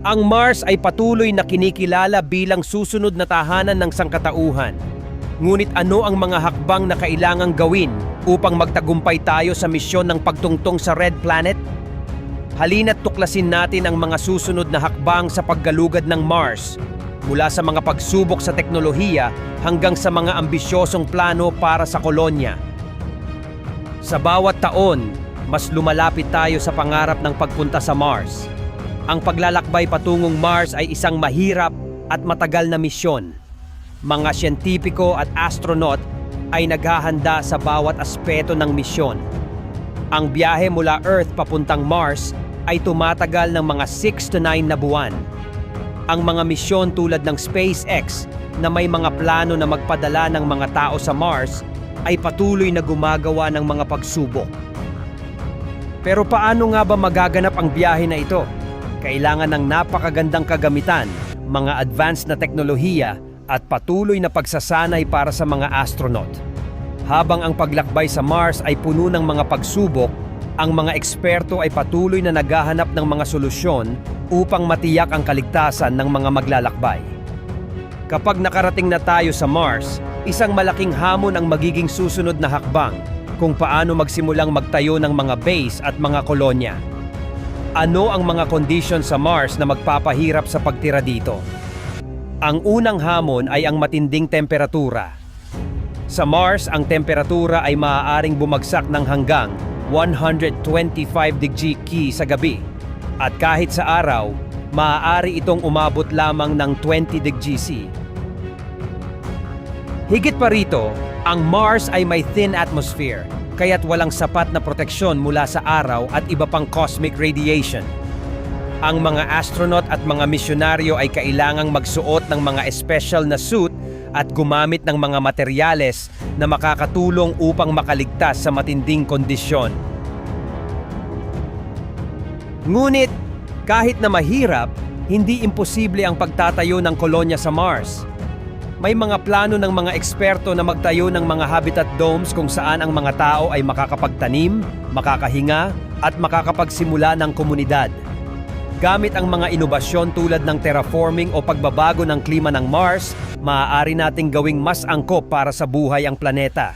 Ang Mars ay patuloy na kinikilala bilang susunod na tahanan ng sangkatauhan. Ngunit ano ang mga hakbang na kailangang gawin upang magtagumpay tayo sa misyon ng pagtungtong sa Red Planet? Halina't tuklasin natin ang mga susunod na hakbang sa paggalugad ng Mars, mula sa mga pagsubok sa teknolohiya hanggang sa mga ambisyosong plano para sa kolonya. Sa bawat taon, mas lumalapit tayo sa pangarap ng pagpunta sa Mars. Ang paglalakbay patungong Mars ay isang mahirap at matagal na misyon. Mga siyentipiko at astronaut ay naghahanda sa bawat aspeto ng misyon. Ang biyahe mula Earth papuntang Mars ay tumatagal ng mga 6 to 9 na buwan. Ang mga misyon tulad ng SpaceX na may mga plano na magpadala ng mga tao sa Mars ay patuloy na gumagawa ng mga pagsubok. Pero paano nga ba magaganap ang biyahe na ito? Kailangan ng napakagandang kagamitan, mga advanced na teknolohiya at patuloy na pagsasanay para sa mga astronaut. Habang ang paglakbay sa Mars ay puno ng mga pagsubok, ang mga eksperto ay patuloy na naghahanap ng mga solusyon upang matiyak ang kaligtasan ng mga maglalakbay. Kapag nakarating na tayo sa Mars, isang malaking hamon ang magiging susunod na hakbang kung paano magsimulang magtayo ng mga base at mga kolonya. Ano ang mga kondisyon sa Mars na magpapahirap sa pagtira dito? Ang unang hamon ay ang matinding temperatura. Sa Mars, ang temperatura ay maaaring bumagsak ng hanggang 125 degree K sa gabi. At kahit sa araw, maaari itong umabot lamang ng 20 degree C. Higit pa rito, ang Mars ay may thin atmosphere, kaya't walang sapat na proteksyon mula sa araw at iba pang cosmic radiation. Ang mga astronaut at mga misyonaryo ay kailangang magsuot ng mga special na suit at gumamit ng mga materyales na makakatulong upang makaligtas sa matinding kondisyon. Ngunit, kahit na mahirap, hindi imposible ang pagtatayo ng kolonya sa Mars. May mga plano ng mga eksperto na magtayo ng mga habitat domes kung saan ang mga tao ay makakapagtanim, makakahinga, at makakapagsimula ng komunidad. Gamit ang mga inobasyon tulad ng terraforming o pagbabago ng klima ng Mars, maaari nating gawing mas angkop para sa buhay ang planeta.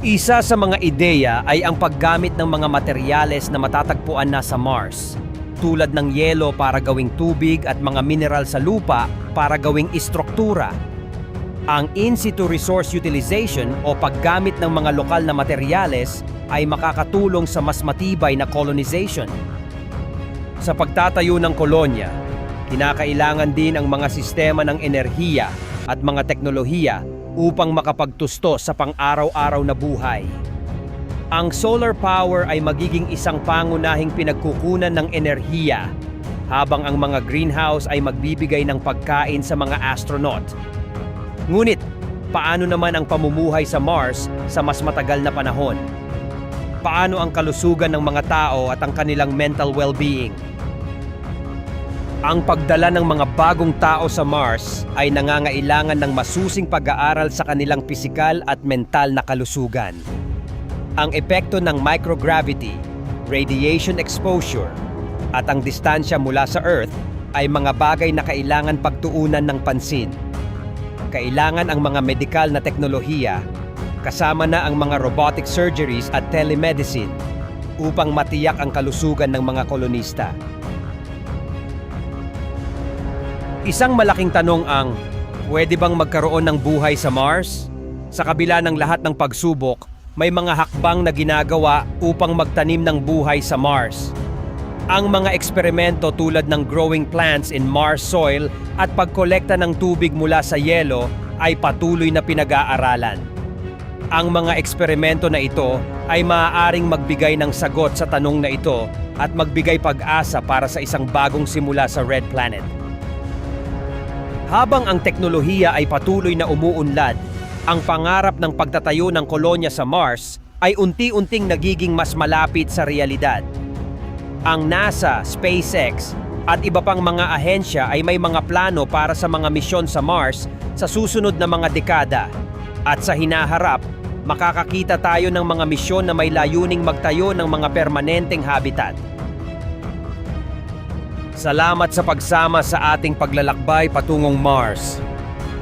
Isa sa mga ideya ay ang paggamit ng mga materyales na matatagpuan na sa Mars, tulad ng yelo para gawing tubig at mga mineral sa lupa para gawing istruktura. Ang in-situ resource utilization o paggamit ng mga lokal na materyales ay makakatulong sa mas matibay na colonization. Sa pagtatayo ng kolonya, kinakailangan din ang mga sistema ng enerhiya at mga teknolohiya upang makapagtusto sa pang-araw-araw na buhay. Ang solar power ay magiging isang pangunahing pinagkukunan ng enerhiya habang ang mga greenhouse ay magbibigay ng pagkain sa mga astronaut. Ngunit, paano naman ang pamumuhay sa Mars sa mas matagal na panahon? Paano ang kalusugan ng mga tao at ang kanilang mental well-being? Ang pagdala ng mga bagong tao sa Mars ay nangangailangan ng masusing pag-aaral sa kanilang pisikal at mental na kalusugan. Ang epekto ng microgravity, radiation exposure, at ang distansya mula sa Earth ay mga bagay na kailangan pagtuunan ng pansin. Kailangan ang mga medikal na teknolohiya, kasama na ang mga robotic surgeries at telemedicine upang matiyak ang kalusugan ng mga kolonista. Isang malaking tanong ang, pwede bang magkaroon ng buhay sa Mars? Sa kabila ng lahat ng pagsubok, may mga hakbang na ginagawa upang magtanim ng buhay sa Mars. Ang mga eksperimento tulad ng growing plants in Mars soil at pagkolekta ng tubig mula sa yelo ay patuloy na pinag-aaralan. Ang mga eksperimento na ito ay maaaring magbigay ng sagot sa tanong na ito at magbigay pag-asa para sa isang bagong simula sa Red Planet. Habang ang teknolohiya ay patuloy na umuunlad, ang pangarap ng pagtatayo ng kolonya sa Mars ay unti-unting nagiging mas malapit sa realidad. Ang NASA, SpaceX, at iba pang mga ahensya ay may mga plano para sa mga misyon sa Mars sa susunod na mga dekada. At sa hinaharap, makakakita tayo ng mga misyon na may layuning magtayo ng mga permanenteng habitat. Salamat sa pagsama sa ating paglalakbay patungong Mars.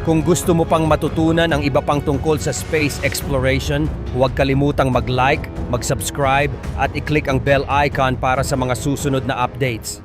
Kung gusto mo pang matutunan ang iba pang tungkol sa space exploration, huwag kalimutang mag-like, mag-subscribe at i-click ang bell icon para sa mga susunod na updates.